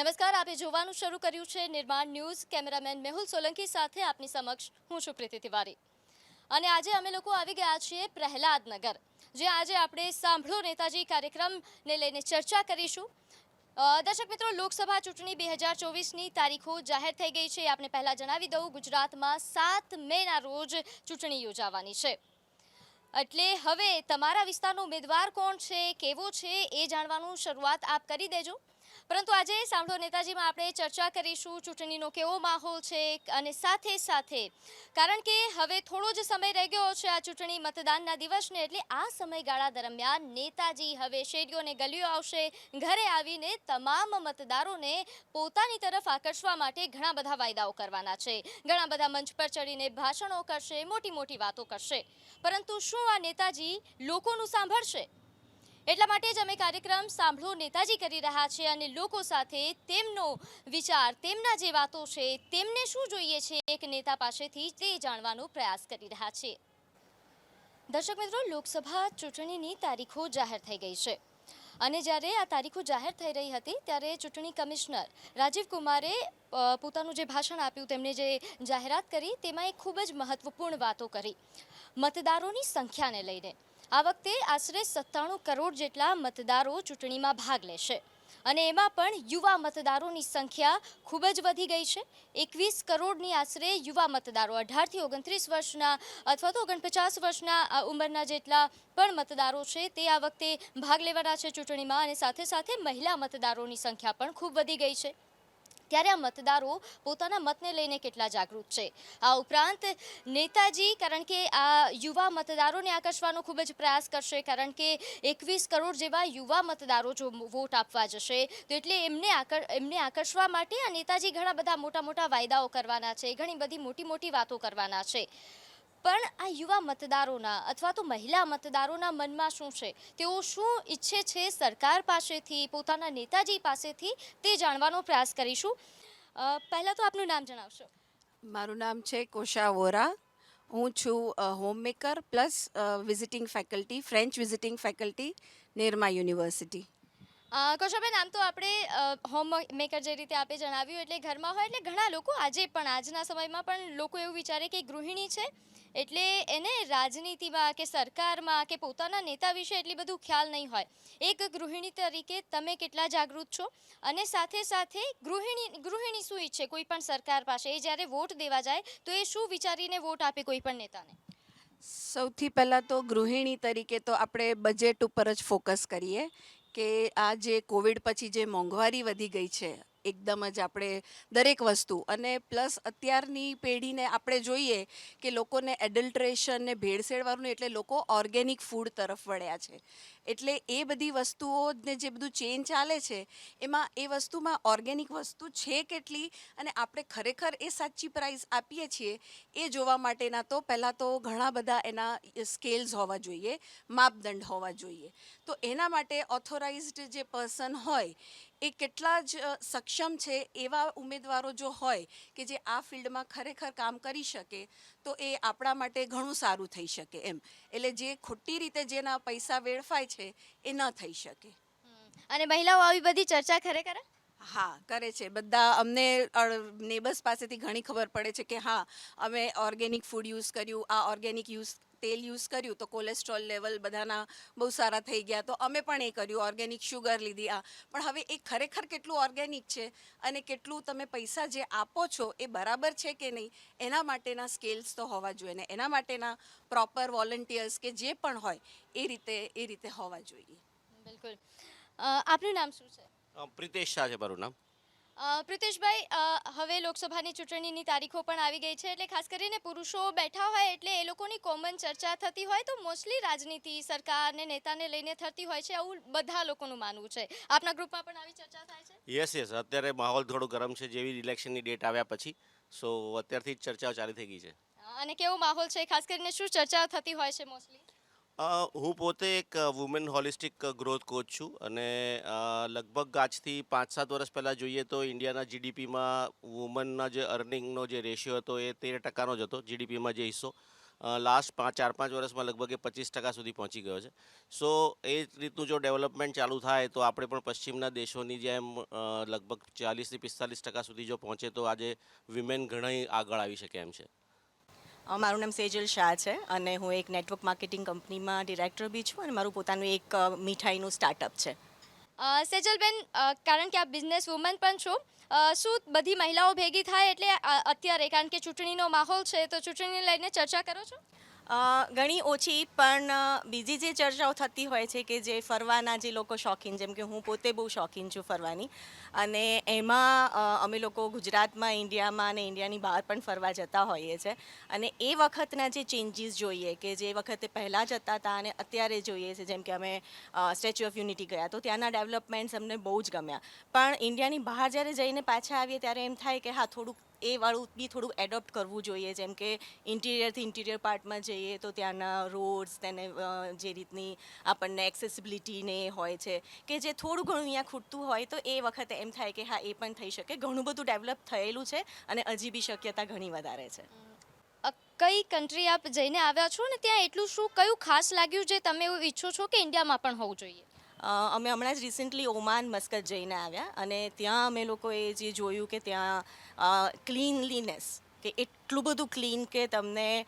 નમસ્કાર, આપે જોવાનું શરૂ કર્યું છે નિર્માણ ન્યૂઝ કેમેરામેન મેહુલ સોલંકી સાથે આપની સમક્ષ હું છું પ્રીતિ તિવારી. અને આજે અમે લોકો આવી ગયા છીએ પ્રહલાદનગર જે આજે આપણે સાંભળો નેતાજી કાર્યક્રમને લઈને ચર્ચા કરીશું. દર્શક મિત્રો, લોકસભા ચૂંટણી બે હજાર ચોવીસની તારીખો જાહેર થઈ ગઈ છે. આપને પહેલાં જણાવી દઉં, ગુજરાતમાં સાત મેના રોજ ચૂંટણી યોજાવાની છે. એટલે હવે તમારા વિસ્તારનો ઉમેદવાર કોણ છે, કેવો છે, એ જાણવાનું શરૂઆત આપ કરી દેજો. પરંતુ આજે સાંભળો નેતાજીમાં આપણે ચર્ચા કરીશું, ચૂંટણીનો કેવો માહોલ છે અને સાથે સાથે કારણ કે હવે થોડો જ સમય રહી ગયો છે આ ચૂંટણી મતદાનના દિવસને એટલે આ સમયગાળા દરમિયાન નેતાજી હવે શેરીઓને ગલીઓ આવશે, ઘરે આવીને તમામ મતદારોને પોતાની તરફ આકર્ષવા માટે ઘણા બધા વાયદાઓ કરવાના છે. ઘણા બધા મંચ પર ચડીને ભાષણો કરશે, મોટી મોટી વાતો કરશે. પરંતુ શું આ નેતાજી લોકોનું સાંભળશે? એટલા માટે જ અમે કાર્યક્રમ સાંભળો નેતાજી કરી રહ્યા છે અને લોકો સાથે તેમનો વિચાર, તેમના જે વાતો છે, તેમને શું જોઈએ છે એક નેતા પાસેથી તે જાણવાનો પ્રયાસ કરી રહ્યા છે. દર્શક મિત્રો, લોકસભા ચૂંટણીની તારીખો જાહેર થઈ ગઈ છે. અને જ્યારે આ તારીખો જાહેર થઈ રહી હતી, ત્યારે ચૂંટણી કમિશનર રાજીવ કુમારે પોતાનું જે ભાષણ આપ્યું, તેમણે જે જાહેરાત કરી, તેમાં એક ખૂબ જ મહત્વપૂર્ણ વાતો કરી. મતદારોની સંખ્યાને લઈને. આ વખતે આશરે સત્તાણું કરોડ જેટલા મતદારો ચૂંટણીમાં ભાગ લેશે. અને એમાં પણ યુવા મતદારોની સંખ્યા ખૂબ જ વધી ગઈ છે. એકવીસ કરોડની આશરે યુવા મતદારો, અઢારથી ઓગણત્રીસ વર્ષના અથવા તો ઓગણપચાસ વર્ષના ઉંમરના જેટલા પણ મતદારો છે તે આ વખતે ભાગ લેવાના છે ચૂંટણીમાં અને સાથે સાથે મહિલા મતદારોની સંખ્યા પણ ખૂબ વધી ગઈ છે. ત્યારે આ મતદારો પોતાના મતને લઈને કેટલા જાગૃત છે. આ ઉપરાંત નેતાજી, કારણ કે આ યુવા મતદારોને આકર્ષવાનો ખૂબ જ પ્રયાસ કરશે, કારણ કે એકવીસ કરોડ જેવા યુવા મતદારો જો વોટ આપવા જશે, તો એટલે એમને એમને આકર્ષવા માટે આ નેતાજી ઘણા બધા મોટા મોટા વાયદાઓ કરવાના છે, ઘણી બધી મોટી મોટી વાતો કરવાના છે. પણ આ યુવા મતદારોના અથવા તો મહિલા મતદારોના મનમાં શું છે? તેઓ શું ઈચ્છે છે સરકાર પાસેથી પોતાના નેતાજી પાસેથી? તે જાણવાનો પ્રયાસ કરીશું. પહેલાં તો આપનું નામ જણાવશો. મારું નામ છે કોશા વોરા. હું છું homemaker plus visiting faculty French visiting faculty Nirma university કૌશલબેન આમ તો આપણે હોમ મેકર જે રીતે આપે જણાવ્યું એટલે ઘરમાં હોય એટલે ઘણા લોકો આજે પણ આજના સમયમાં પણ લોકો એવું વિચારે કે ગૃહિણી છે. એટલે એને રાજનીતિમાં કે સરકારમાં કે પોતાના નેતા વિશે એટલી બધું ખ્યાલ નહીં હોય. એક ગૃહિણી તરીકે તમે કેટલા જાગૃત છો? અને સાથે સાથે ગૃહિણી ગૃહિણી શું ઈચ્છે કોઈ પણ સરકાર પાસે? એ જ્યારે વોટ દેવા જાય, તો એ શું વિચારીને વોટ આપે કોઈ પણ નેતાને? સૌથી પહેલાં તો ગૃહિણી તરીકે તો આપણે બજેટ ઉપર જ ફોકસ કરીએ કે આ જે કોવિડ પછી જે મોંઘવારી વધી ગઈ છે એકદમ જ આપણે દરેક વસ્તુ. અને પ્લસ અત્યારની પેઢીને આપણે જોઈએ કે લોકોને એડલ્ટ્રેશન ને ભેળસેળવાળું એટલે લોકો ઓર્ગેનિક ફૂડ તરફ વળ્યા છે. એટલે એ બધી વસ્તુઓને જે બધું ચેન ચાલે છે, એમાં એ વસ્તુમાં ઓર્ગેનિક વસ્તુ છે કેટલી અને આપણે ખરેખર એ સાચી પ્રાઇસ આપીએ છીએ, એ જોવા માટેના તો પહેલાં તો ઘણા બધા એના સ્કેલ્સ હોવા જોઈએ, માપદંડ હોવા જોઈએ. તો એના માટે ઓથોરાઇઝડ જે પર્સન હોય, એ કેટલા જ સક્ષમ છે એવા ઉમેદવારો જો હોય કે જે આ ફિલ્ડમાં ખરેખર કામ કરી શકે, તો એ આપણા માટે ઘણું સારું થઈ શકે એમ. એટલે જે ખોટી રીતે જેના પૈસા વેડફાય છે એ ન થઈ શકે. અને મહિલાઓ આવી બધી ચર્ચા ખરે? કરે હા કરે છે. બધા અમને નેબર્સ પાસેથી ઘણી ખબર પડે છે કે હા અમે ઓર્ગેનિક ફૂડ યુઝ કર્યું આ ઓર્ગેનિક યુઝ તેલ યુઝ કર્યું તો કોલેસ્ટ્રોલ લેવલ બધાના બહુ સારા થઈ ગયા. તો અમે પણ એ કર્યું ઓર્ગેનિક શુગર લીધી આ. પણ હવે એ ખરેખર કેટલું ઓર્ગેનિક છે અને કેટલું તમે પૈસા જે આપો છો એ બરાબર છે કે નહીં એના માટેના સ્કેલ્સ તો હોવા જોઈએ ને એના માટેના પ્રોપર વોલન્ટિયર્સ કે જે પણ હોય એ રીતે એ રીતે હોવા જોઈએ. બિલકુલ. આપનું નામ શું છે? પ્રિતેશ શાહ છે મારું નામ. પ્રિતેશભાઈ હવે લોકસભાની ચૂંટણીની તારીખો પણ આવી ગઈ છે એટલે ખાસ કરીને પુરુષો બેઠા હોય એટલે એ લોકોની કોમન ચર્ચા થતી હોય તો મોસ્ટલી રાજનીતિ સરકાર ને નેતાને લઈને થતી હોય છે આવું બધા લોકોનું માનવું છે. આપના ગ્રુપમાં પણ આવી ચર્ચા થાય છે? યસ યસ અત્યારે માહોલ થોડો ગરમ છે જેવી ઇલેક્શનની ડેટ આવ્યા પછી. સો અત્યારથી જ ચર્ચાઓ ચાલુ થઈ ગઈ છે. અને કેવો માહોલ છે? ખાસ કરીને શું ચર્ચા થતી હોય છે મોસ્ટલી હું પોતે એક વુમેન હોલિસ્ટિક ગ્રોથ કોચ છું અને લગભગ આજથી પાંચ સાત વર્ષ પહેલાં જોઈએ તો ઇન્ડિયાના જીડીપીમાં વુમનના જે અર્નિંગનો જે રેશિયો હતો એ તેર ટકાનો જ હતો, જીડીપીમાં જે હિસ્સો. લાસ્ટ પાંચ ચાર પાંચ વર્ષમાં લગભગ એ પચીસ ટકા સુધી પહોંચી ગયો છે. સો, એ રીતનું જો ડેવલપમેન્ટ ચાલુ થાય તો આપણે પણ પશ્ચિમના દેશોની જેમ લગભગ ચાલીસથી પિસ્તાલીસ ટકા સુધી જો પહોંચે તો આજે વિમેન ઘણી આગળ આવી શકે એમ છે. મારું નામ સેજલ શાહ છે અને હું એક નેટવર્ક માર્કેટિંગ કંપનીમાં ડિરેક્ટર બી છું અને મારું પોતાનું એક મીઠાઈનું સ્ટાર્ટઅપ છે. સેજલબેન કારણ કે આપ બિઝનેસ વુમન પણ છો શું બધી મહિલાઓ ભેગી થાય એટલે અત્યારે? કારણ કે ચૂંટણીનો માહોલ છે, તો ચૂંટણીને લઈને ચર્ચા કરો છો? ઘણી ઓછી, પણ બીજી જે ચર્ચાઓ થતી હોય છે કે જે ફરવાના જે લોકો શોખીન, જેમ કે હું પોતે બહુ શોખીન છું ફરવાની, અને એમાં અમે લોકો ગુજરાતમાં, ઇન્ડિયામાં અને ઇન્ડિયાની બહાર પણ ફરવા જતા હોઈએ છીએ અને એ વખતના જે ચેન્જીસ જોઈએ કે જે વખતે પહેલાં જતા હતા અને અત્યારે જોઈએ છે, જેમ કે અમે સ્ટેચ્યુ ઓફ યુનિટી ગયા, તો ત્યાંના ડેવલપમેન્ટ્સ અમને બહુ જ ગમ્યા. પણ ઇન્ડિયાની બહાર જ્યારે જઈને પાછા આવીએ ત્યારે એમ થાય કે હા, થોડુંક એ વાળું બી થોડું એડોપ્ટ કરવું જોઈએ. જેમ કે ઇન્ટિરિયરથી ઇન્ટિરિયર પાર્ટમાં જઈએ તો ત્યાંના રોડ્સ તેને જે રીતની આપણને એક્સેસિબિલિટી ને એ હોય છે. કે જે થોડું ઘણું અહીંયા ખૂટતું હોય તો એ વખતે એમ થાય કે હા, એ પણ થઈ શકે. ઘણું બધું ડેવલપ થયેલું છે અને હજી બી શક્યતા ઘણી વધારે છે. કઈ કન્ટ્રી આપ જઈને આવ્યા છો ને ત્યાં એટલું શું, કયું ખાસ લાગ્યું જે તમે એવું ઈચ્છો છો કે ઇન્ડિયામાં પણ હોવું જોઈએ? અમે હમણાં જ રિસેન્ટલી ઓમાન મસ્કત જઈને આવ્યા અને ત્યાં અમે લોકોએ જે જોયું કે ત્યાં ક્લીનલીનેસ કે એટલું બધું ક્લીન કે તમને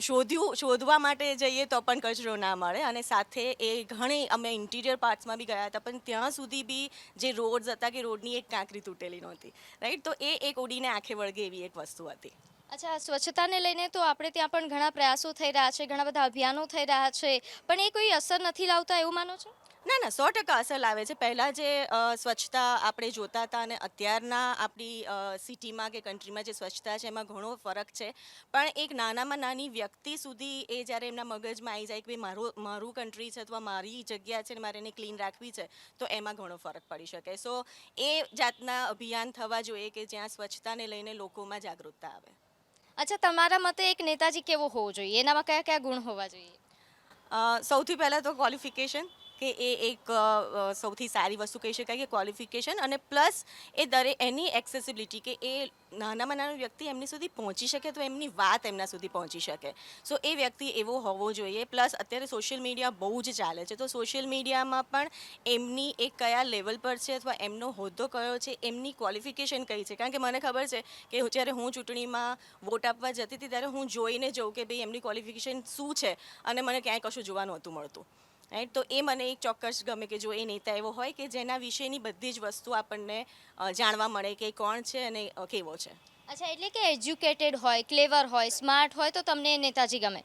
શોધ્યું, શોધવા માટે જઈએ તો પણ કચરો ના મળે અને સાથે એ ઘણી અમે ઇન્ટિરિયર પાર્ટ્સમાં બી ગયા હતા, પણ ત્યાં સુધી બી જે રોડ્સ હતા કે રોડની એક કાંકરી તૂટેલી નહોતી રાઈટ તો એ એક ઉડીને આંખે વળગે એવી એક વસ્તુ હતી. અચ્છા સ્વચ્છતાને લઈને તો આપણે ત્યાં પણ ઘણા પ્રયાસો થઈ રહ્યા છે, ઘણા બધા અભિયાનો થઈ રહ્યા છે, પણ એ કોઈ અસર નથી લાવતા એવું માનો છો? ના ના સો ટકા અસર લાવે છે. પહેલાં જે સ્વચ્છતા આપણે જોતા હતા અને અત્યારના આપણી સિટીમાં કે કન્ટ્રીમાં જે સ્વચ્છતા છે એમાં ઘણો ફરક છે. પણ એક નાનામાં નાની વ્યક્તિ સુધી એ જ્યારે એમના મગજમાં આવી જાય કે ભાઈ મારું મારું કન્ટ્રી છે અથવા મારી જગ્યા છે ને મારે એને ક્લીન રાખવી છે તો એમાં ઘણો ફરક પડી શકે. સો એ જાતના અભિયાન થવા જોઈએ કે જ્યાં સ્વચ્છતાને લઈને લોકોમાં જાગૃતતા આવે. અચ્છા તમારા મતે એક નેતાજી કેવો હોવો જોઈએ? એનામાં કયા કયા ગુણ હોવા જોઈએ? સૌથી પહેલાં તો ક્વોલિફિકેશન કે એ એક સૌથી સારી વસ્તુ કહી શકાય કે ક્વોલિફિકેશન અને પ્લસ એ દરે, એની એક્સેસિબિલિટી કે એ નાનામાં નાનો વ્યક્તિ એમની સુધી પહોંચી શકે તો એમની વાત એમના સુધી પહોંચી શકે. સો એ વ્યક્તિ એવો હોવો જોઈએ. પ્લસ અત્યારે સોશિયલ મીડિયા બહુ જ ચાલે છે. તો સોશિયલ મીડિયામાં પણ એમની એ કયા લેવલ પર છે અથવા એમનો હોદ્દો કયો છે, એમની ક્વોલિફિકેશન કઈ છે? કારણ કે મને ખબર છે કે જ્યારે હું ચૂંટણીમાં વોટ આપવા જતી હતી, ત્યારે હું જોઈને જઉં કે ભાઈ, એમની ક્વોલિફિકેશન શું છે? અને મને ક્યાંય કશું જોવા નહોતું મળતું. રાઈટ તો એ મને એક ચોક્કસ ગમે કે જો એ નેતા એવો હોય કે જેના વિશેની બધી જ વસ્તુ આપણને જાણવા મળે કે કોણ છે અને કેવો છે. અચ્છા એટલે કે એજ્યુકેટેડ હોય ક્લેવર હોય સ્માર્ટ હોય તો તમને એ નેતાજી ગમે.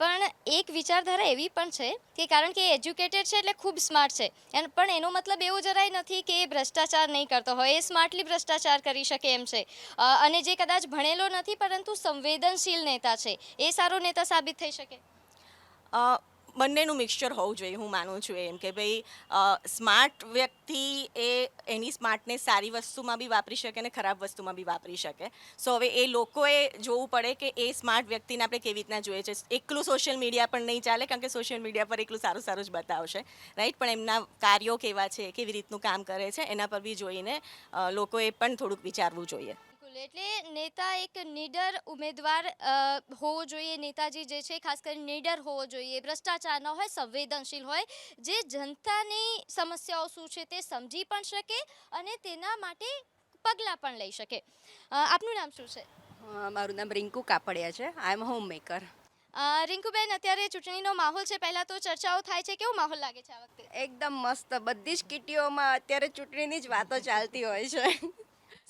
પણ એક વિચારધારા એવી પણ છે કે કારણ કે એ એજ્યુકેટેડ છે એટલે ખૂબ સ્માર્ટ છે. પણ એનો મતલબ એવો જરાય નથી કે એ ભ્રષ્ટાચાર નહીં કરતો હોય. એ સ્માર્ટલી ભ્રષ્ટાચાર કરી શકે એમ છે. અને જે કદાચ ભણેલો નથી પરંતુ સંવેદનશીલ નેતા છે. એ સારો નેતા સાબિત થઈ શકે? બંનેનું મિક્સચર હોવું જોઈએ હું માનું છું એમ કે ભાઈ સ્માર્ટ વ્યક્તિ એ એની સ્માર્ટનેસ સારી વસ્તુમાં બી વાપરી શકે અને ખરાબ વસ્તુમાં બી વાપરી શકે. સો હવે એ લોકોએ જોવું પડે કે એ સ્માર્ટ વ્યક્તિને આપણે કેવી રીતના જોઈએ છે. એકલું સોશિયલ મીડિયા પણ નહીં ચાલે કારણ કે સોશિયલ મીડિયા પર એકલું સારું સારું જ બતાવશે. રાઈટ પણ એમના કાર્યો કેવા છે, કેવી રીતનું કામ કરે છે, એના પર બી જોઈને લોકોએ પણ થોડુંક વિચારવું જોઈએ. બિલકુલ એટલે નેતા એક નીડર ઉમેદવાર હોવો જોઈએ. નેતાજી જે છે ખાસ કરીને નીડર હોવો જોઈએ. ભ્રષ્ટાચાર ન હોય સંવેદનશીલ હોય. જે જનતાની સમસ્યાઓ શું છે તે સમજી પણ શકે અને તેના માટે પગલાં પણ લઈ શકે. આપનું નામ શું છે? મારું નામ રિંકુ કાપડિયા છે. આઈ એમ હોમ મેકર રિંકુબેન અત્યારે ચૂંટણીનો માહોલ છે. પહેલાં તો ચર્ચાઓ થાય છે. કેવો માહોલ લાગે છે આ વખતે? એકદમ મસ્ત. બધી જ કિટીઓમાં અત્યારે ચૂંટણીની જ વાતો ચાલતી હોય છે.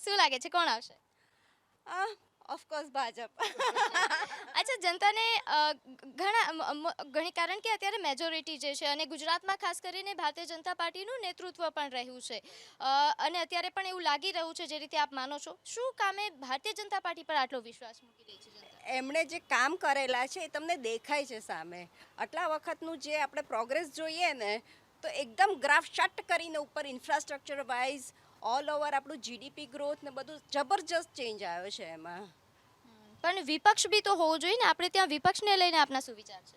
શું લાગે છે? કોણ આવશે? Of course Bhajap. અચ્છા જનતાને ઘણા ઘણી કારણ કે અત્યારે મેજોરિટી જે છે અને ગુજરાતમાં ખાસ કરીને ભારતીય જનતા પાર્ટીનું નેતૃત્વ પણ રહ્યું છે. અને અત્યારે પણ એવું લાગી રહ્યું છે જે રીતે આપ માનો છો. શું કામે ભારતીય જનતા પાર્ટી પર આટલો વિશ્વાસ મૂકી રહી છે એમણે જે કામ કરેલા છે એ તમને દેખાય છે સામે. આટલા વખતનું જે આપણે પ્રોગ્રેસ જોઈએ ને તો એકદમ ગ્રાફ શટ કરીને ઉપર ઇન્ફ્રાસ્ટ્રક્ચર વાઇઝ ઓલ ઓવર આપણું જીડીપી ગ્રોથ ને બધું જબરજસ્ત ચેન્જ આવ્યો છે એમાં. પણ વિપક્ષ બી તો હોવો જોઈએ ને આપણે ત્યાં વિપક્ષને લઈને આપના શું વિચાર છે?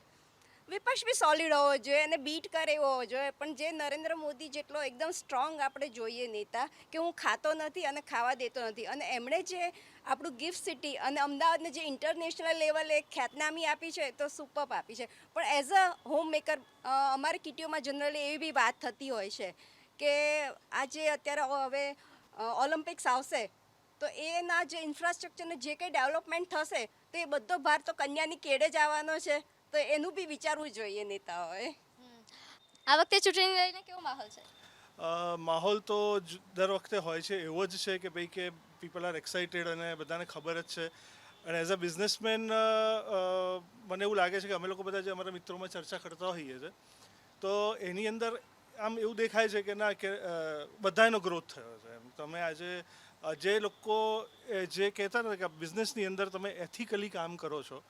વિપક્ષ બી સોલિડ હોવો જોઈએ અને બીટ કરે એવો હોવો જોઈએ પણ જે નરેન્દ્ર મોદી જેટલો એકદમ સ્ટ્રોંગ આપણે જોઈએ નેતા કે હું ખાતો નથી અને ખાવા દેતો નથી અને એમણે જે આપણું ગિફ્ટ સિટી અને અમદાવાદને જે ઇન્ટરનેશનલ લેવલે ખ્યાતનામી આપી છે તો સુપર આપી છે. પણ એઝ અ હોમ મેકર અમારી કિટીઓમાં જનરલી એવી બી વાત થતી હોય છે કે આજે અત્યારે હવે ઓલિમ્પિક્સ આવશે તો એના જે ઇન્ફ્રાસ્ટ્રક્ચરને જે કંઈ ડેવલપમેન્ટ થશે તો એ બધો ભાર તો કન્યાની કેડે જ આવવાનો છે. તો એનું બી વિચારવું જોઈએ નેતાઓએ. આ વખતે ચૂંટણી લઈને કેવો માહોલ છે? માહોલ તો જ- દર વખતે હોય છે એવો જ છે કે ભાઈ કે પીપલ આર એક્સાઇટેડ અને બધાને ખબર જ છે. અને એઝ અ બિઝનેસમેન મને એવું લાગે છે કે અમે લોકો બધા જે અમારા મિત્રોમાં ચર્ચા કરતા હોઈએ છીએ તો એની અંદર આમ એવું દેખાય છે કે ના, કે બધાનો ગ્રોથ થયો છે. એમ તમે આજે જે લોકો જે કહેતા ને કે બિઝનેસની અંદર તમે એથિકલી કામ કરો છો,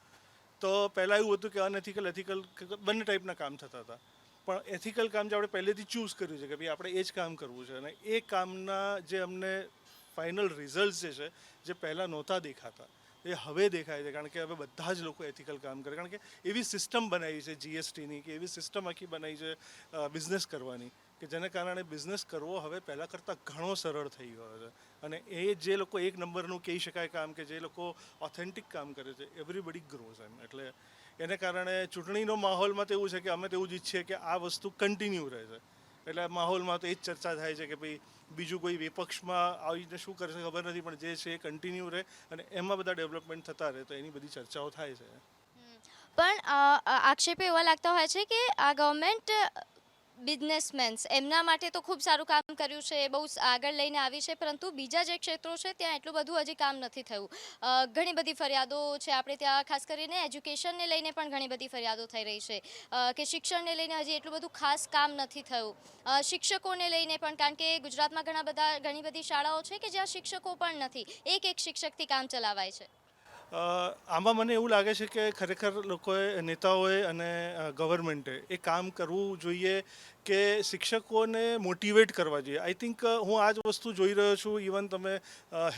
તો પહેલાં એવું હતું કે અનએથિકલ એથિકલ બંને ટાઈપના કામ થતા હતા. પણ એથિકલ કામ જે આપણે પહેલેથી ચૂઝ કર્યું છે કે ભાઈ આપણે એ જ કામ કરવું છે અને એ કામના જે અમને ફાઇનલ રિઝલ્ટ જે છે, જે પહેલાં નહોતા દેખાતા. એ હવે દેખાય છે, કારણ કે હવે બધા જ લોકો એથિકલ કામ કરે. કારણ કે એવી સિસ્ટમ બનાવી છે જીએસટીની કે એવી સિસ્ટમ આખી બનાવી છે બિઝનેસ કરવાની, કે જેને કારણે બિઝનેસ કરવો હવે પહેલાં કરતાં ઘણો સરળ થઈ ગયો છે. અને એ જે લોકો એક નંબરનું કહી શકાય કામ કે જે લોકો ઓથેન્ટિક કામ કરે છે એવરીબડી ગ્રોઝ એમ. એટલે એને કારણે ચૂંટણીનો માહોલમાં તો એવું છે કે અમે તો એવું જ ઈચ્છીએ કે આ વસ્તુ કન્ટિન્યુ રહે છે. એટલે માહોલમાં તો એ જ ચર્ચા થાય છે કે ભાઈ બીજું કોઈ વિપક્ષમાં આવીને શું કરશે ખબર નથી, પણ જે છે એ કન્ટિન્યુ રહે અને એમાં બધા ડેવલપમેન્ટ થતા રહે, તો એની બધી ચર્ચાઓ થાય છે. પણ આક્ષેપો એવા લાગતા હોય છે કે આ ગવર્મેન્ટ બિઝનેસમેન્સ. એમના માટે તો ખૂબ સારું કામ કર્યું છે, એ બહુ આગળ લઈને આવી છે, પરંતુ બીજા જે ક્ષેત્રો છે, ત્યાં એટલું બધું હજી કામ નથી થયું. ઘણી બધી ફરિયાદો છે આપણે ત્યાં, ખાસ કરીને એજ્યુકેશનને લઈને પણ ઘણી બધી ફરિયાદો થઈ રહી છે. કે શિક્ષણને લઈને હજી એટલું બધું ખાસ કામ નથી થયું. શિક્ષકોને લઈને પણ, કારણ કે ગુજરાતમાં ઘણા બધા, ઘણી બધી શાળાઓ છે કે જ્યાં શિક્ષકો પણ નથી, એક એક શિક્ષકથી કામ ચલાવાય છે. આમાં મને એવું લાગે છે કે ખરેખર લોકોએ, નેતાઓએ અને ગવર્મેન્ટે એ કામ કરવું જોઈએ કે શિક્ષકોને મોટિવેટ કરવા જોઈએ. આઈ થિંક હું આ જ વસ્તુ જોઈ રહ્યો છું. ઇવન તમે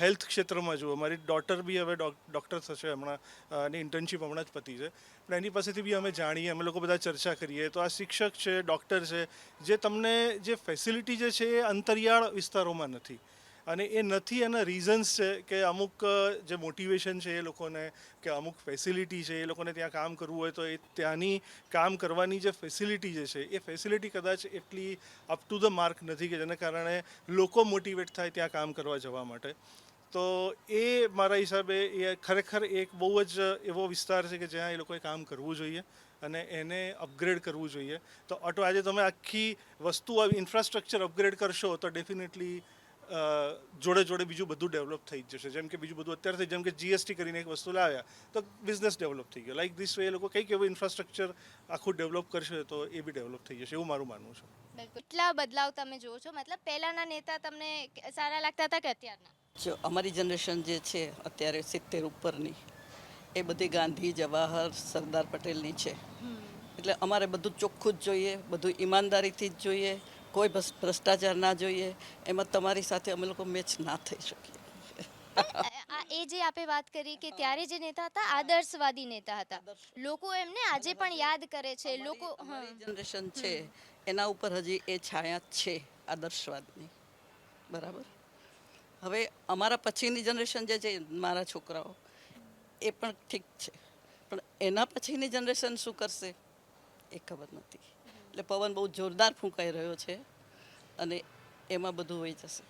હેલ્થ ક્ષેત્રમાં જુઓ. મારી ડોટર બી હવે ડૉક્ટર થશે હમણાં એની ઇન્ટર્નશીપ હમણાં જ પતી છે. પણ એની પાસેથી બી અમે જાણીએ, અમે લોકો બધા ચર્ચા કરીએ. તો આ શિક્ષક છે ડૉક્ટર છે, જે તમને જે ફેસિલિટી જે છે એ અંતરિયાળ વિસ્તારોમાં નથી. અને એ નથી એના રીઝન્સ છે કે અમુક જે મોટિવેશન છે એ લોકોને, કે અમુક ફેસિલિટી છે, એ લોકોને ત્યાં કામ કરવું હોય તો એ ત્યાંની કામ કરવાની જે ફેસિલિટી જે છે, એ ફેસિલિટી કદાચ એટલી અપ ટુ ધ માર્ક નથી કે જેને કારણે લોકો મોટિવેટ થાય ત્યાં કામ કરવા જવા માટે. તો એ મારા હિસાબે એ ખરેખર એક બહુ જ એવો વિસ્તાર છે કે જ્યાં એ લોકોએ કામ કરવું જોઈએ અને એને અપગ્રેડ કરવું જોઈએ. તો ઓટો, આજે તમે આખી વસ્તુ ઇન્ફ્રાસ્ટ્રક્ચર અપગ્રેડ કરશો તો ડેફિનેટલી જોડે જોડે બીજું બધું ડેવલપ થઈ જશે. જેમ કે બીજું બધું અત્યારથી જેમ કે જીએસટી કરીને એક વસ્તુ લાવ્યા તો બિઝનેસ ડેવલપ થઈ ગયો. લાઈક ધીસ વે એ લોકો કંઈક એવું ઇન્ફ્રાસ્ટ્રક્ચર આખું ડેવલપ કરશે તો એ બી ડેવલપ થઈ જશે એવું મારું માનવું છે. બિલકુલ. કેટલા બદલાવ તમે જુઓ છો? મતલબ પહેલાના નેતા તમને સારા લાગતા હતા કે અત્યારના? જો અમારી જનરેશન જે છે અત્યારે સિત્તેર ઉપરની એ બધી ગાંધી જવાહર સરદાર પટેલની છે. એટલે અમારે બધું ચોખ્ખું જ જોઈએ બધું ઈમાનદારીથી જ જોઈએ. કોઈ ભ્રષ્- ભ્રષ્ટાચાર ના જોઈએ એમાં તમારી સાથે અમે લોકો મેચ ના થઈ શકીએ. આ એ જે આપે વાત કરી કે ત્યારે જે નેતા હતા આદર્શવાદી નેતા હતા. લોકો એમને આજે પણ યાદ કરે છે લોકો જનરેશન છે એના ઉપર હજી એ છાયા છે આદર્શવાદની. બરાબર? હવે અમારા પછીની જનરેશન જે છે મારા છોકરાઓ એ પણ ઠીક છે. પણ એના પછીની જનરેશન શું કરશે એ ખબર નથી. એટલે પવન બહુ જોરદાર ફૂંકાઈ રહ્યો છે અને એમાં બધું હોઈ જશે.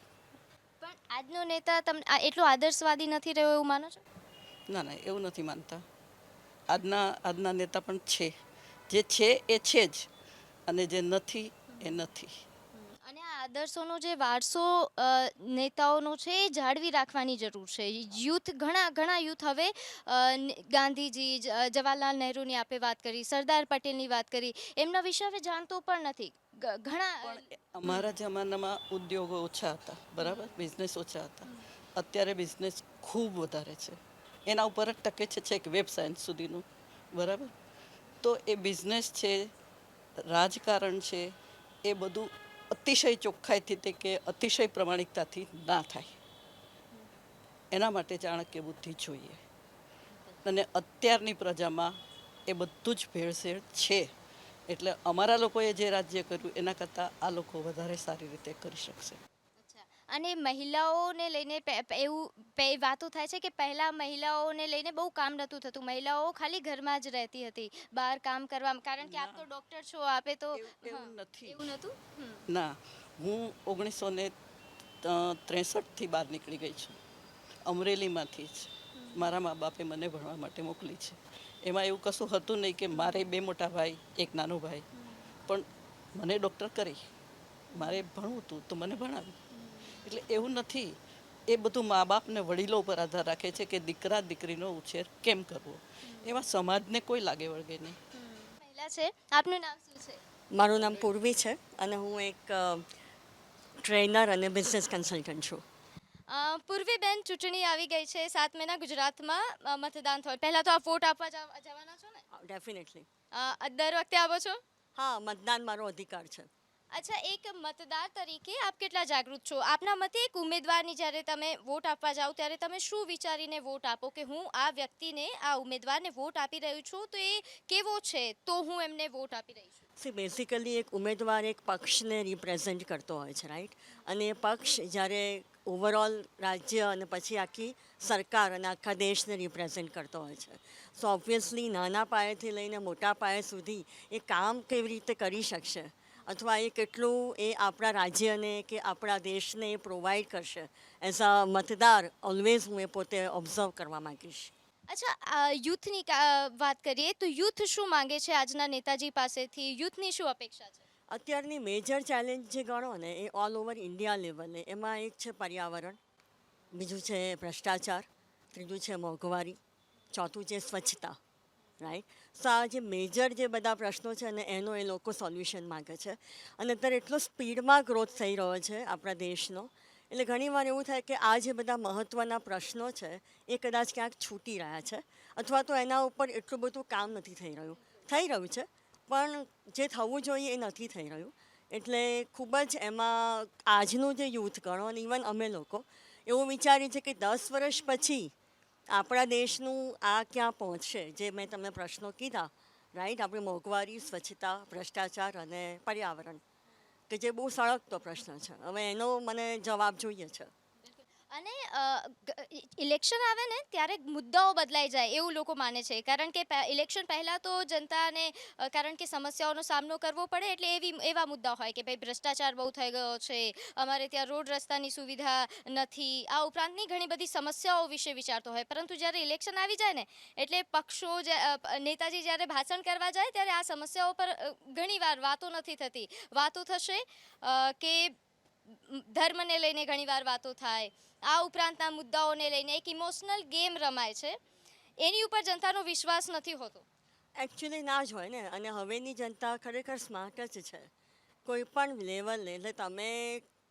પણ આજનો નેતા તમને આ એટલો આદર્શવાદી નથી રહ્યો એવું માનો છો? ના ના એવું નથી માનતા. આજના આજના નેતા પણ છે. જે છે એ છે જ અને જે નથી એ નથી. આદર્શોનો જે વારસો નેતાઓનો છે એ જાળવી રાખવાની જરૂર છે. યુથ, ઘણા ઘણા યુથ હવે ગાંધીજી જવાહરલાલ નહેરુની આપે વાત કરી, સરદાર પટેલની વાત કરી, એમના વિશે હવે જાણતો પણ નથી. ઘણા અમારા જમાનામાં ઉદ્યોગો ઓછા હતા, બરાબર? બિઝનેસ ઓછા હતા. અત્યારે બિઝનેસ ખૂબ વધારે છે. એના ઉપર જ ટકે છે છેક વેબ સાયન્સ સુધીનું, બરાબર? તો એ બિઝનેસ છે, રાજકારણ છે, એ બધું અતિશય ચોખ્ખાઈથી તે કે અતિશય પ્રમાણિકતાથી ના થાય. એના માટે ચાણક્ય બુદ્ધિ જોઈએ. અને અત્યારની પ્રજામાં એ બધું જ ભેળસેળ છે. એટલે અમારા લોકોએ જે રાજ્ય કર્યું, એના કરતાં આ લોકો વધારે સારી રીતે કરી શકશે. અને મહિલાઓને લઈને એવું વાતો થાય છે કે પહેલાં મહિલાઓને લઈને બહુ કામ નહોતું થતું. મહિલાઓ ખાલી ઘરમાં જ રહેતી હતી બહાર કામ કરવા. કારણ કે આપ તો ડૉક્ટર છો આપે તો એવું- એવું નથી. એવું નહોતું? ના હું ઓગણીસો ને ત્રેસઠથી બહાર નીકળી ગઈ છું. અમરેલીમાંથી જ. મારા મા બાપે મને ભણવા માટે મોકલી છે. એમાં એવું કશું હતું નહીં કે મારે બે મોટા ભાઈ એક નાનો ભાઈ. પણ મને ડૉક્ટર કરી. મારે ભણવું હતું તો મને ભણાવી. એટલે એવું નથી. એ બધું મા બાપને વડીલો ઉપર આધાર રાખે છે કે દીકરા દીકરીનો ઉછેર કેમ કરવો? એમાં સમાજને કોઈ લાગે વળગે નહીં. મહિલા છે. આપનું નામ શું છે? મારું નામ પૂર્વી છે અને હું એક ટ્રેનર અને બિઝનેસ કન્સલ્ટન્ટ છું. પૂર્વી પૂર્વીબેન ચૂંટણી આવી ગઈ છે સાત મહિના ગુજરાતમાં મતદાન થયું પહેલાં તો આપ વોટ આપવા જવા- જવાના છો ને? ડેફિનેટલી. અ, દર વખતે આવો છો? હા મતદાન મારો અધિકાર છે. અચ્છા, એક મતદાર તરીકે આપ કેટલા જાગૃત છો? આપના મતે એક ઉમેદવારની જ્યારે તમે વોટ આપવા જાઓ, ત્યારે તમે શું વિચારીને વોટ આપો કે હું આ વ્યક્તિને, આ ઉમેદવારને વોટ આપી રહ્યું છું? તો એ કેવો છે? તો હું એમને વોટ આપી રહી છું. સી બેઝિકલી એક ઉમેદવાર એક પક્ષને રિપ્રેઝેન્ટ કરતો હોય છે રાઈટ અને પક્ષ જ્યારે ઓવરઓલ રાજ્ય અને પછી આખી સરકાર અને આખા દેશને રિપ્રેઝેન્ટ કરતો હોય છે. સો ઓબ્વિયસલી નાના પાયેથી લઈને મોટા પાયે સુધી એ કામ કેવી રીતે કરી શકશે? અથવા એ કેટલું એ આપણા રાજ્યને કે આપણા દેશને એ પ્રોવાઈડ કરશે. એઝ અ મતદાર ઓલવેઝ હું એ પોતે ઓબ્ઝર્વ કરવા માંગીશ. અચ્છા યુથની વાત કરીએ તો યુથ શું માંગે છે આજના નેતાજી પાસેથી? યુથની શું અપેક્ષા છે? અત્યારની મેજર ચેલેન્જ જે ગણો ને એ ઓલ ઓવર ઇન્ડિયા લેવલે એમાં એક છે પર્યાવરણ બીજું છે ભ્રષ્ટાચાર ત્રીજું છે મોંઘવારી ચોથું છે સ્વચ્છતા રાઈટ સો, જે મેજર જે બધા પ્રશ્નો છે ને એનો એ લોકો સોલ્યુશન માગે છે. અને અત્યારે એટલો સ્પીડમાં ગ્રોથ થઈ રહ્યો છે આપણા દેશનો. એટલે ઘણીવાર એવું થાય કે આ જે બધા મહત્ત્વના પ્રશ્નો છે, એ કદાચ ક્યાંક છૂટી રહ્યા છે અથવા તો એના ઉપર એટલું બધું કામ નથી થઈ રહ્યું. થઈ રહ્યું છે, પણ જે થવું જોઈએ એ નથી થઈ રહ્યું. એટલે ખૂબ જ એમાં આજનું જે યુથ ગણો અને ઇવન અમે લોકો, એવું વિચારીએ છીએ કે દસ વર્ષ પછી આપણા દેશનું આ ક્યાં પહોંચશે જે મેં તમને પ્રશ્નો કીધા રાઈટ આપણી મોંઘવારી, સ્વચ્છતા, ભ્રષ્ટાચાર અને પર્યાવરણ, કે જે બહુ સળગતો પ્રશ્ન છે. હવે એનો મને જવાબ જોઈએ છે. અને ઇલેક્શન આવે ને, ત્યારે મુદ્દાઓ બદલાઈ જાય એવું લોકો માને છે. કારણ કે ઇલેક્શન પહેલાં તો જનતાને કારણ કે સમસ્યાઓનો સામનો કરવો પડે એટલે એવી, એવા મુદ્દા હોય કે ભાઈ ભ્રષ્ટાચાર બહુ થઈ ગયો છે, અમારે ત્યાં રોડ રસ્તાની સુવિધા નથી, આ ઉપરાંતની ઘણી બધી સમસ્યાઓ વિશે વિચારતો હોય. પરંતુ જ્યારે ઇલેક્શન આવી જાય ને, એટલે પક્ષો નેતાજી જ્યારે ભાષણ કરવા જાય, ત્યારે આ સમસ્યાઓ પર ઘણીવાર વાતો નથી થતી. વાતો થશે કે ધર્મને લઈને ઘણીવાર વાતો થાય, આ ઉપરાંતના મુદ્દાઓને લઈને એક ઇમોશનલ ગેમ રમાય છે. એની ઉપર જનતાનો વિશ્વાસ નથી હોતો. એકચ્યુઅલી ના જ હોય ને, અને હવેની જનતા ખરેખર સ્માર્ટ જ છે. કોઈ પણ લેવલે એટલે તમે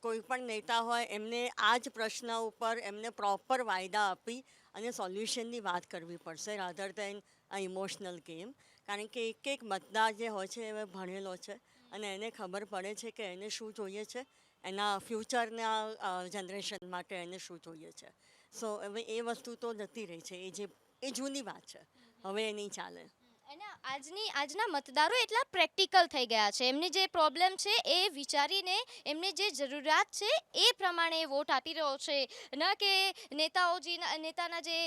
કોઈ પણ નેતા હોય, એમને આ જ પ્રશ્ન ઉપર એમને પ્રોપર વાયદા આપી અને સોલ્યુશનની વાત કરવી પડશે રાધર દેન આ ઇમોશનલ ગેમ કારણ કે એક એક મતદાર જે હોય છે, એ ભણેલો છે. અને એને ખબર પડે છે કે એને શું જોઈએ છે. એના ફ્યુચરના જનરેશન માટે એને શું જોઈએ છે. સો હવે એ વસ્તુ તો જતી રહી છે. એ જે એ જૂની વાત છે. હવે એ નહીં ચાલે. અને આજની આજના મતદારો એટલા પ્રેક્ટિકલ થઈ ગયા છે. એમની જે પ્રોબ્લેમ છે એ વિચારીને એમને જે જરૂરિયાત છે એ પ્રમાણે વોટ આપી રહ્યો છે. ન કે નેતાઓજીના નેતાના જે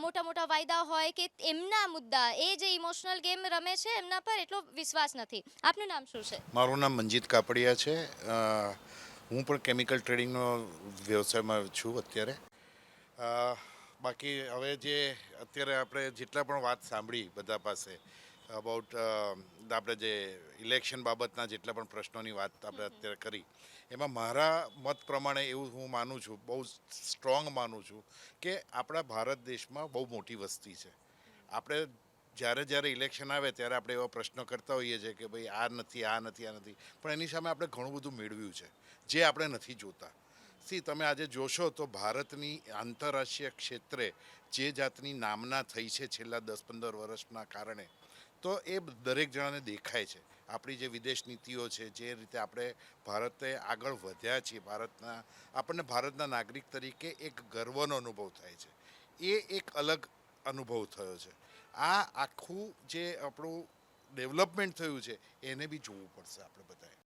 મોટા મોટા વાયદા હોય કે એમના મુદ્દા એ જે ઇમોશનલ ગેમ રમે છે એમના પર એટલો વિશ્વાસ નથી. આપનું નામ શું છે? મારું નામ મંજીત કાપડિયા છે. હું પણ કેમિકલ ટ્રેડિંગનો વ્યવસાયમાં છું અત્યારે. બાકી હવે જે અત્યારે આપણે જેટલા પણ વાત સાંભળી બધા પાસે અબાઉટ આપણે જે ઇલેક્શન બાબતના જેટલા પણ પ્રશ્નોની વાત આપણે અત્યારે કરી એમાં મારા મત પ્રમાણે એવું હું માનું છું બહુ સ્ટ્રોંગ માનું છું કે આપણા ભારત દેશમાં બહુ મોટી વસ્તી છે. આપણે જ્યારે જ્યારે ઇલેક્શન આવે ત્યારે આપણે એવા પ્રશ્નો કરતા હોઈએ છીએ કે ભાઈ આ નથી આ નથી આ નથી. પણ એની સામે આપણે ઘણું બધું મેળવ્યું છે, જે આપણે નથી જોતા. સી, તમે આજે જોશો તો ભારતની આંતરરાષ્ટ્રીય ક્ષેત્રે જે જાતની નામના થઈ છે છેલ્લા દસ પંદર વર્ષના કારણે, તો એ દરેક જણાને દેખાય છે. આપણી જે વિદેશ નીતિઓ છે, જે રીતે આપણે ભારતે આગળ વધ્યા છીએ, ભારતના, આપણને ભારતના નાગરિક તરીકે એક ગર્વનો અનુભવ થાય છે. એ એક અલગ અનુભવ થયો છે. આ આખું જે આપણું ડેવલપમેન્ટ થયું છે એને બી જોવું પડશે આપણે બધાએ.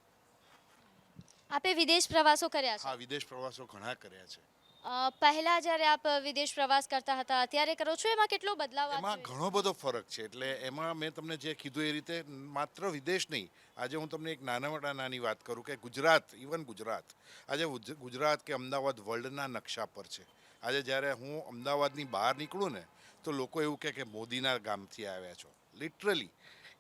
આપે વિદેશ પ્રવાસો કર્યા છે? હા વિદેશ પ્રવાસો ઘણા કર્યા છે. પહેલા જ્યારે આપ વિદેશ પ્રવાસ કરતા હતા અત્યારે કરો છો? એમાં કેટલો બદલાવ એમાં? ઘણો બધો ફરક છે એટલે એમાં મેં તમને જે કીધું એ રીતે માત્ર વિદેશ નહીં આજે હું તમને એક નાના મોટા નાની વાત કરું કે ગુજરાત ઇવન ગુજરાત. આજે ગુજરાત કે અમદાવાદ વર્લ્ડના નકશા પર છે. આજે જ્યારે હું અમદાવાદની બહાર નીકળું ને, તો લોકો એવું કહે કે મોદીના ગામથી આવ્યા છો. લિટરલી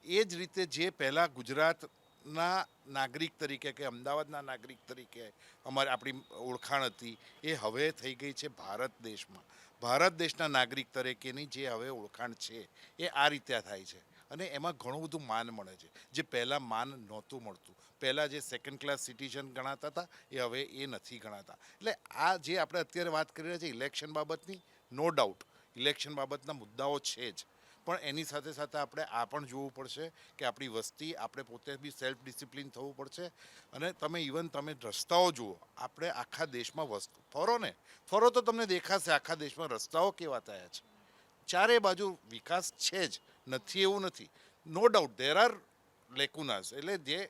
એ જ રીતે જે પહેલાં ગુજરાતના નાગરિક તરીકે કે અમદાવાદના નાગરિક તરીકે અમારે આપણી ઓળખાણ હતી, એ હવે થઈ ગઈ છે ભારત દેશમાં. ભારત દેશના નાગરિક તરીકેની જે હવે ઓળખાણ છે, એ આ રીતે થાય છે. અને એમાં ઘણું બધું માન મળે છે. જે પહેલાં માન નહોતું મળતું. પહેલાં જે સેકન્ડ ક્લાસ સિટીઝન ગણાતા હતા, એ હવે એ નથી ગણાતા. એટલે આ જે આપણે અત્યારે વાત કરી રહ્યા છીએ ઇલેક્શન બાબતની નો ડાઉટ ઇલેક્શન બાબતના મુદ્દાઓ છે જ. પણ એની સાથે સાથે આપણે આ પણ જોવું પડશે કે આપણી વસ્તી, આપણે પોતે બી સેલ્ફ ડિસિપ્લિન થવું પડશે. અને તમે ઇવન તમે રસ્તાઓ જુઓ, આપણે આખા દેશમાં વસ્તુ ફરો ને, ફરો તો તમને દેખાશે આખા દેશમાં રસ્તાઓ કેવા થયા છે. ચારે બાજુ વિકાસ છે જ, નથી એવું નથી. No doubt there are lacunas એટલે જે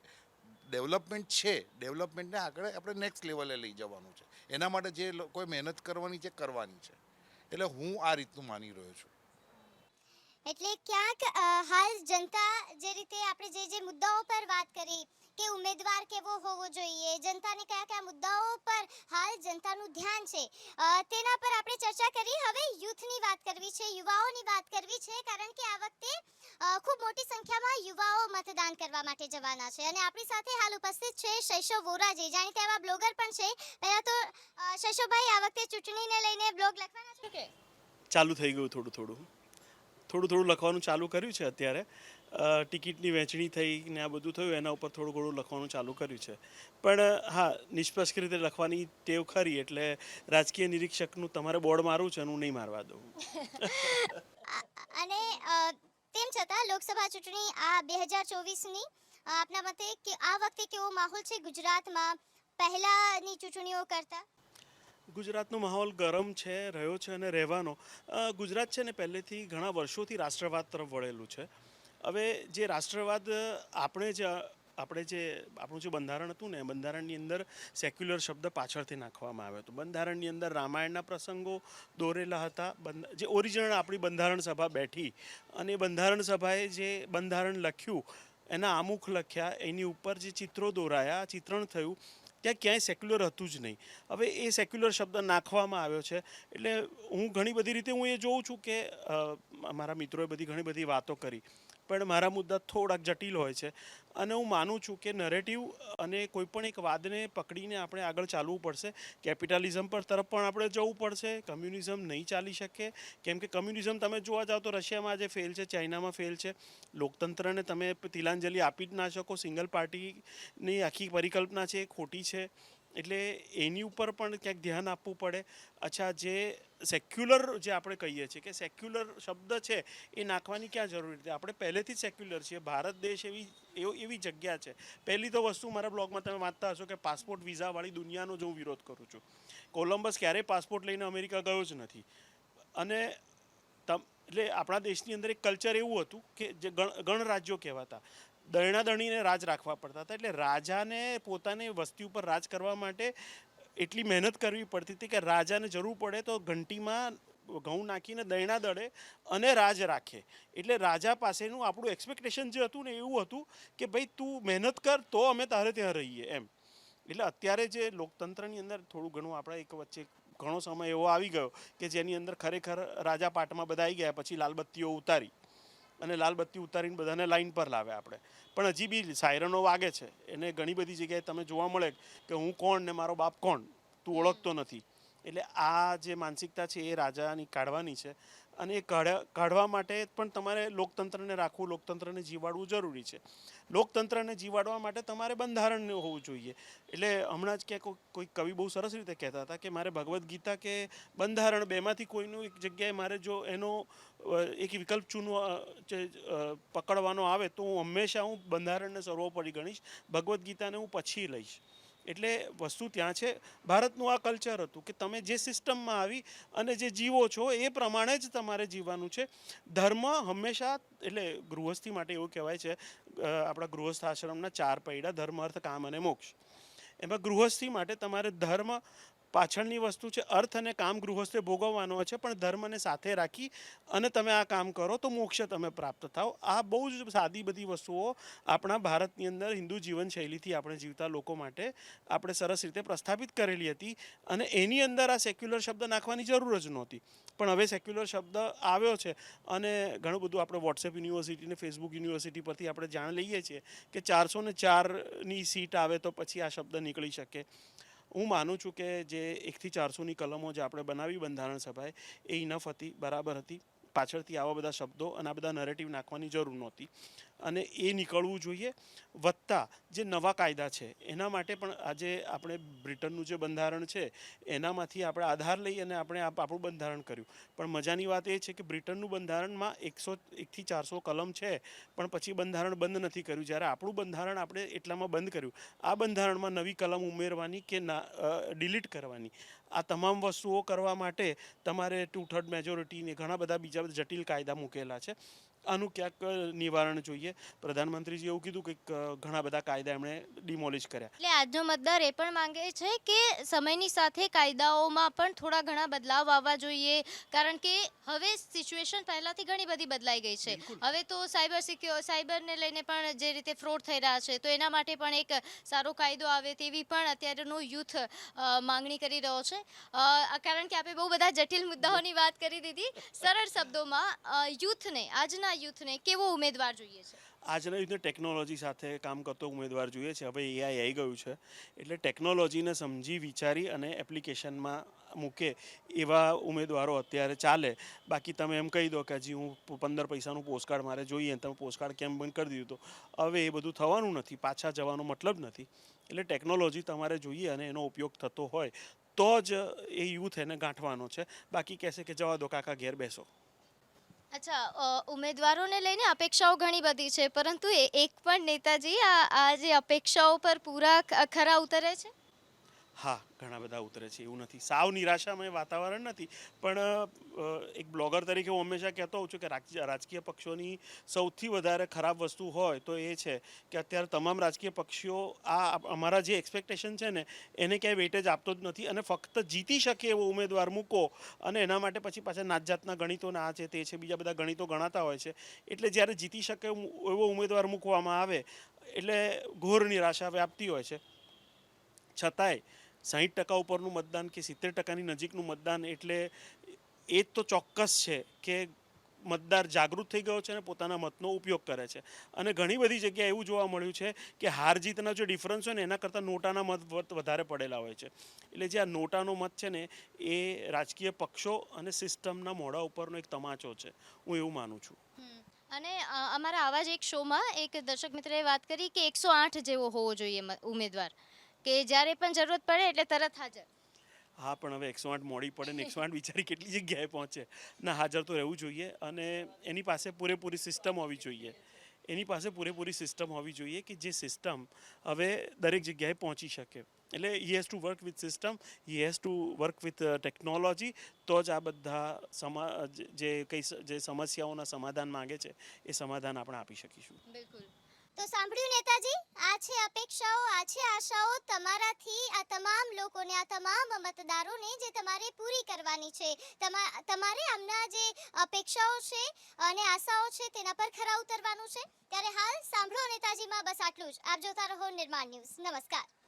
ડેવલપમેન્ટ છે, ડેવલપમેન્ટને આગળ આપણે નેક્સ્ટ લેવલે લઈ જવાનું છે. એના માટે જે લોકોએ મહેનત કરવાની છે કરવાની છે. એટલે હું આ રીતનું માની રહ્યો છું. એટલે ક્યાંક હાલ જનતા જે રીતે આપણે જે જે મુદ્દાઓ પર વાત કરી કે ઉમેદવાર કેવો હોવો જોઈએ? જનતાને કયા કયા મુદ્દાઓ પર હાલ જનતાનું ધ્યાન છે? તેના પર આપણે ચર્ચા કરી. હવે યુથની વાત કરવી છે, યુવાઓની વાત કરવી છે, કારણ કે આ વખતે ખૂબ મોટી સંખ્યામાં યુવાઓ મતદાન કરવા માટે જવાના છે. અને આપણી સાથે હાલ ઉપસ્થિત છે શૈશવ વોરાજી. જાણીતા એવા બ્લોગર પણ છે. પહેલા તો શૈશવભાઈ, આ વખતે ચૂંટણીને લઈને બ્લોગ લખવાના છે કે? ચાલુ થઈ ગયું થોડું થોડું. થોડું થોડું લખવાનું ચાલુ કર્યું છે અત્યારે. ટિકિટની વહેંચણી થઈ ને આ બધું થયું એના ઉપર થોડું ઘણું લખવાનું ચાલુ કર્યું છે. પણ હા નિષ્પક્ષ રીતે લખવાની ટેવ ખરી એટલે રાજકીય નિરીક્ષકનું તમારે બોર્ડ મારવું છે હું નહીં મારવા દઉં. અને તેમ છતાં લોકસભા ચૂંટણી આ બે હજાર ચોવીસની આપના મતે કે આ વખતે કેવો માહોલ છે ગુજરાતમાં પહેલાની ચૂંટણીઓ કરતાં? ગુજરાતનો માહોલ ગરમ છે રહ્યો છે અને રહેવાનો. ગુજરાત છે ને પહેલેથી ઘણા વર્ષોથી રાષ્ટ્રવાદ તરફ વળેલું છે. હવે જે રાષ્ટ્રવાદ, આપણે જ, આપણે જે, આપણું જે બંધારણ હતું ને, બંધારણની અંદર સેક્યુલર શબ્દ પાછળથી નાખવામાં આવ્યો હતો. બંધારણની અંદર રામાયણના પ્રસંગો દોરેલા હતા. જે ઓરિજિનલ આપણી બંધારણ સભા બેઠી અને બંધારણ સભાએ જે બંધારણ લખ્યું, એના આમુખ લખ્યા, એની ઉપર જે ચિત્રો દોરાયા ચિત્રણ થયું, ત્યાં ક્યાંય સેક્યુલર હતું જ નહીં. હવે એ સેક્યુલર શબ્દ નાખવામાં આવ્યો છે. એટલે હું ઘણી બધી રીતે હું એ જોઉં છું કે મારા મિત્રોએ બધી ઘણી બધી વાતો કરી. પણ મારા મુદ્દા થોડાક જટિલ હોય છે. અને હું માનું છું કે નરેટિવ અને કોઈપણ એક વાદને પકડીને આપણે આગળ ચાલવું પડશે. કેપિટલિઝમ પર તરફ પણ આપણે જવું પડશે. કમ્યુનિઝમ નહીં ચાલી શકે. કેમ કે કમ્યુનિઝમ તમે જોવા જાઓ તો રશિયામાં આજે ફેલ છે, ચાઇનામાં ફેલ છે. લોકતંત્રને તમે તિલાંજલિ આપી જ ના શકો. સિંગલ પાર્ટીની આખી પરિકલ્પના છે એ ખોટી છે. એટલે એની ઉપર પણ ક્યાંક ધ્યાન આપવું પડે. અચ્છા, જે સેક્યુલર જે આપણે કહીએ છીએ કે સેક્યુલર શબ્દ છે, એ નાખવાની ક્યાં જરૂરી છે? આપણે પહેલેથી જ સેક્યુલર છીએ. ભારત દેશ એવી, એવો જગ્યા છે. પહેલી તો વસ્તુ મારા બ્લોગમાં તમે વાંચતા હશો કે પાસપોર્ટ વિઝાવાળી દુનિયાનો જો હું વિરોધ કરું છું. કોલંબસ ક્યારેય પાસપોર્ટ લઈને અમેરિકા ગયો જ નથી. અને તમ, એટલે આપણા દેશની અંદર એક કલ્ચર એવું હતું કે જે ગણ, ગણરાજ્યો કહેવાતા. દરણા દણીને રાજ રાખવા પડતા હતા. એટલે રાજાને પોતાની વસ્તી ઉપર રાજ કરવા માટે એટલી મહેનત કરવી પડતી હતી કે રાજાને જરૂર પડે તો ઘંટીમાં ઘઉં નાખીને દયણા દળે અને રાજ રાખે. એટલે રાજા પાસેનું આપણું એક્સપેક્ટેશન જે હતું ને એવું હતું કે ભાઈ તું મહેનત કર તો અમે તારે ત્યાં રહીએ એમ. એટલે અત્યારે જે લોકતંત્રની અંદર થોડું ઘણું આપણા એક વચ્ચે ઘણો સમય એવો આવી ગયો કે જેની અંદર ખરેખર રાજા પાટમાં બધા આવી ગયા પછી લાલબત્તીઓ ઉતારી. અને લાલબત્તી ઉતારીને બધાને લાઈન પર લાવ્યા આપણે. પણ હજી બી સાયરનો વાગે છે. એને ઘણી બધી જગ્યાએ તમે જોવા મળે કે હું કોણ ને મારો બાપ કોણ? તું ઓળખતો નથી. એટલે આ જે માનસિકતા છે એ રાજાની કાઢવાની છે. અને એ કાઢવા માટે પણ તમારે લોકતંત્રને રાખવું, લોકતંત્રને જીવાડવું જરૂરી છે. લોકતંત્રને જીવાડવા માટે તમારે બંધારણ હોવું જોઈએ. એટલે હમણાં જ ક્યાંક કોઈ- કવિ બહુ સરસ રીતે કહેતા હતા કે મારે ભગવદ્ ગીતા કે બંધારણ બેમાંથી કોઈનું એક જગ્યાએ મારે જો એનો એક વિકલ્પ ચૂનવો પકડવાનો આવે તો હું હંમેશા હું બંધારણને સર્વોપરી ગણીશ. ભગવદ્ ગીતાને હું પછી લઈશ. એટલે વસ્તુ ત્યાં છે. ભારતનું આ કલ્ચર હતું કે તમે જે સિસ્ટમમાં આવી અને જે જીવો છો એ પ્રમાણે જ તમારે જીવવાનું છે. ધર્મ હંમેશા એટલે ગૃહસ્થી માટે એવું કહેવાય છે આપણા ગૃહસ્થ આશ્રમના ચાર પૈડા ધર્મ, અર્થ, કામ અને મોક્ષ. એમાં ગૃહસ્થી માટે તમારે ધર્મ પાછળની વસ્તુ છે, અર્થ અને કામ ગૃહસ્થે ભોગવવાનો છે, પણ ધર્મને સાથે રાખી અને તમે આ કામ કરો તો મોક્ષ તમે પ્રાપ્ત થાઓ. આ બહુ જ સાદી બધી વસ્તુઓ આપણા ભારતની અંદર હિન્દુ જીવનશૈલીથી આપણે જીવતા લોકો માટે આપણે સરસ રીતે પ્રસ્થાપિત કરેલી હતી અને એની અંદર આ સેક્યુલર શબ્દ નાખવાની જરૂર જ નહોતી. પણ હવે સેક્યુલર શબ્દ આવ્યો છે અને ઘણું બધું આપણે વોટ્સએપ યુનિવર્સિટી ને ફેસબુક યુનિવર્સિટી પરથી આપણે જાણ લઈએ છીએ કે ચારસો ને ચારની સીટ આવે તો પછી આ શબ્દ નીકળી શકે. હું માનું છું કે જે એકથી ચારસોની કલમો જે આપણે બનાવી બંધારણ સભાએ, એ ઇનફ હતી, બરાબર હતી. પાછળથી આવા બધા શબ્દો અને આ બધા નરેટિવ નાખવાની જરૂર નહોતી. અને એ નીકળવું જોઈએ. વત્તા જે નવા કાયદા છે, એના માટે પણ આજે આપણે બ્રિટનનું જે બંધારણ છે, એનામાંથી આપણે આધાર લઈ અને આપણે આપ- આપણું બંધારણ કર્યું. પણ મજાની વાત એ છે કે બ્રિટનનું બંધારણમાં એકસો, એકથી ચારસો કલમ છે, પણ પછી બંધારણ બંધ નથી કર્યું. જ્યારે આપણું બંધારણ આપણે એટલામાં બંધ કર્યું. આ બંધારણમાં નવી કલમ ઉમેરવાની કે ના ડિલીટ કરવાની? આ તમામ વસ્તુઓ કરવા માટે તમારે ટુ થર્ડ મેજોરિટીને ઘણા બધા બીજા જટિલ કાયદા મૂકેલા છે. આનું ક્યાંક નિવારણ જોઈએ. પ્રધાનમંત્રીજી એવું કીધું કે ઘણા બધા કાયદા એમણે ડિમોલિશ કર્યા. એટલે આજનો મતદાર એ પણ માંગે છે કે સમયની સાથે કાયદાઓમાં પણ થોડા ઘણા બદલાવ આવવા જોઈએ. કારણ કે હવે સિચ્યુએશન પહેલાંથી ઘણી બધી બદલાઈ ગઈ છે. હવે તો સાયબર સિક્યોર સાયબરને લઈને પણ જે રીતે ફ્રોડ થઈ રહ્યા છે તો એના માટે પણ એક સારો કાયદો આવે તેવી પણ અત્યારનો યુથ માંગણી કરી રહ્યો છે. કારણ કે આપણે બહુ બધા જટિલ મુદ્દાઓની વાત કરી દીધી. સરળ શબ્દોમાં યુથને આજના યુથને કેવો ઉમેદવાર જોઈએ છે? આજના યુથને ટેકનોલોજી સાથે કામ કરતો ઉમેદવાર જોઈએ છે. હવે એઆઈ આવી ગયું છે. એટલે ટેકનોલોજીને સમજી, વિચારી અને એપ્લિકેશનમાં મૂકે એવા ઉમેદવારો અત્યારે ચાલે. બાકી તમે એમ કહી દો કે હજી હું પંદર પૈસાનું પોસ્ટકાર્ડ મારે જોઈએ તમે પોસ્ટકાર્ડ કેમ બંધ કરી દીધું હવે એ બધું થવાનું નથી. પાછા જવાનો મતલબ નથી. એટલે ટેકનોલોજી તમારે જોઈએ અને એનો ઉપયોગ થતો હોય તો જ એ યુથ એને ગાંઠવાનો છે. બાકી કહેશે કે જવા દો કાકા, ઘેર બેસો. અચ્છા ઉમેદવારોને લઈને અપેક્ષાઓ ઘણી બધી છે, પરંતુ એ એક પણ નેતાજી આ આ જે અપેક્ષાઓ પર પૂરા ખરા ઉતરે છે? હા, ઘણા બધા ઉતરે છે, એવું નથી. સાવ નિરાશામય વાતાવરણ નથી, પણ એક બ્લોગર તરીકે હું હંમેશા કહેતો હોઉં છું કે રાજ- રાજકીય પક્ષોની સૌથી વધારે ખરાબ વસ્તુ હોય તો એ છે કે અત્યારે તમામ રાજકીય પક્ષીઓ આ, અમારા જે એક્સપેક્ટેશન છે ને, એને ક્યાંય વેટેજ આપતો જ નથી અને ફક્ત જીતી શકે એવો ઉમેદવાર મૂકો અને એના માટે પછી પાછા નાત જાતના ગણિતો આ છે, તે છે, બીજા બધા ગણિતો ગણાતા હોય છે. એટલે જ્યારે જીતી શકે એવો ઉમેદવાર મૂકવામાં આવે, એટલે ઘોર નિરાશા વ્યાપતી હોય છે. છતાંય સાહીઠ ટકા ઉપરનું મતદાન કે સિત્તેર ટકાની નજીકનું મતદાન એટલે એ તો ચોક્કસ છે કે મતદાર જાગૃત થઈ ગયો છે અને પોતાના મતનો ઉપયોગ કરે છે. અને ઘણી બધી જગ્યાએ એવું જોવા મળ્યું છે કે હાર જીતના જે ડિફરન્સ હોય ને એના કરતાં નોટાના મત વધ- વધારે પડેલા હોય છે. એટલે જે આ નોટાનો મત છે ને એ રાજકીય પક્ષો અને સિસ્ટમના મોઢા ઉપરનો એક તમાચો છે. હું એવું માનું છું. અને અમારા આવા જ એક શોમાં એક દર્શક મિત્રએ વાત કરી કે એકસો આઠ જેવો હોવો જોઈએ ઉમેદવાર. કે જ્યારે પણ જરૂરત પડે એટલે તરત હાજર. હા પણ હવે એકસો આઠ મોડી પડે ને એકસો આઠ બિચારી કેટલી જગ્યાએ પહોંચે. ના હાજર તો રહેવું જોઈએ અને એની પાસે પૂરેપૂરી સિસ્ટમ હોવી જોઈએ. એની પાસે પૂરેપૂરી સિસ્ટમ હોવી જોઈએ કે જે સિસ્ટમ હવે દરેક જગ્યાએ પહોંચી શકે. એટલે he has to work with system he has to work with technology તો જ આ બધા સમા જે- કઈ જે સમસ્યાઓના સમાધાન માંગે છે એ સમાધાન આપણે આપી શકીશું. બિલકુલ. તો સાંભળ્યું નેતાજી, આ છે અપેક્ષાઓ, આ છે આશાઓ તમારાથી, આ તમામ લોકોને, આ તમામ મતદારોને જે તમારે પૂરી કરવાની છે. તમા- તમારે આમના જે અપેક્ષાઓ છે અને આશાઓ છે તેના પર ખરા ઉતરવાનું છે. ત્યારે હાલ સાંભળો નેતાજીમાં બસ આટલું જ. આપ જોતા રહો નિર્માણ ન્યૂઝ. નમસ્કાર.